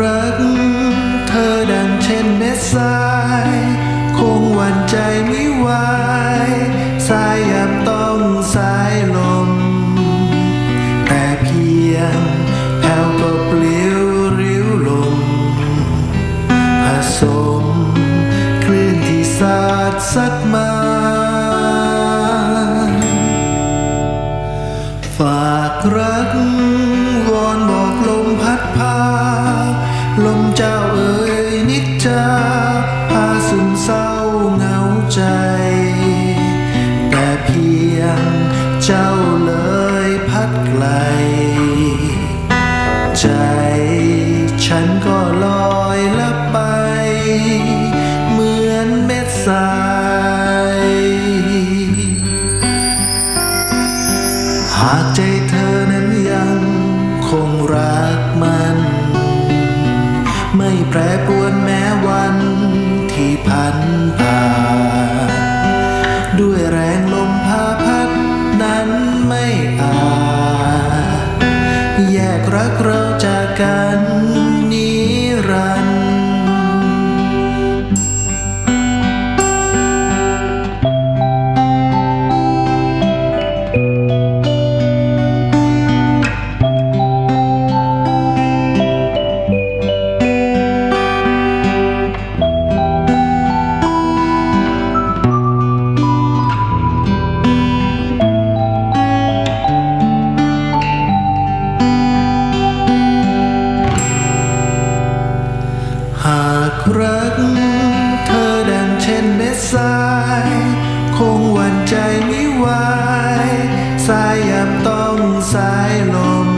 รัก เธอดังเช่นเม็ดทราย คงหวั่นใจไม่ไหวสายยามต้องสายลม แต่เพียงแผ่วก็ปลิวริ้วลมผสมคลื่นที่สาดซัด พียงเจ้าเลยพัดไกล ใจฉันก็ลอย จากกัน รัก เธอดังเช่นเม็ดทราย คงหวั่นใจไม่ไหวสายยามต้องสายลม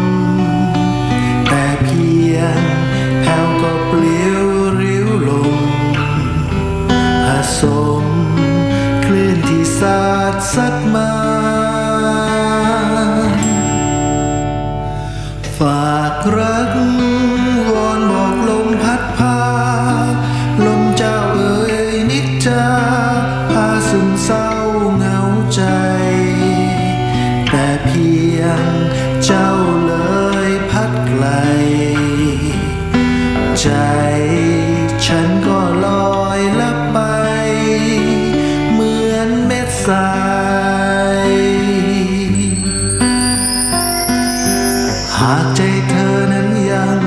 แต่เพียงแผ่วก็เปลิวริ้วลมผสมคลื่นที่สาดซัดมา ใจ ฉันก็ลอยลับไป เหมือนเม็ดทรายหากใจเธอนั้นยัง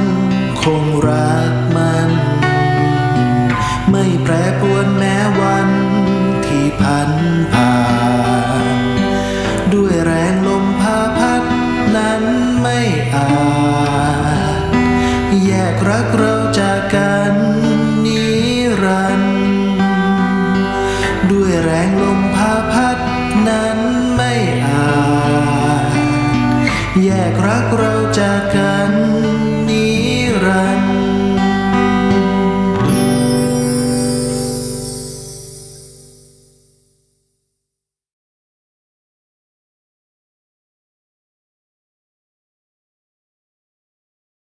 คงรักมัน ไม่แปรปรวนแม้วันที่พันผ่านด้วยแรงลมพาพัดนั้นไม่อาจ แยกรักเรา aku raucakan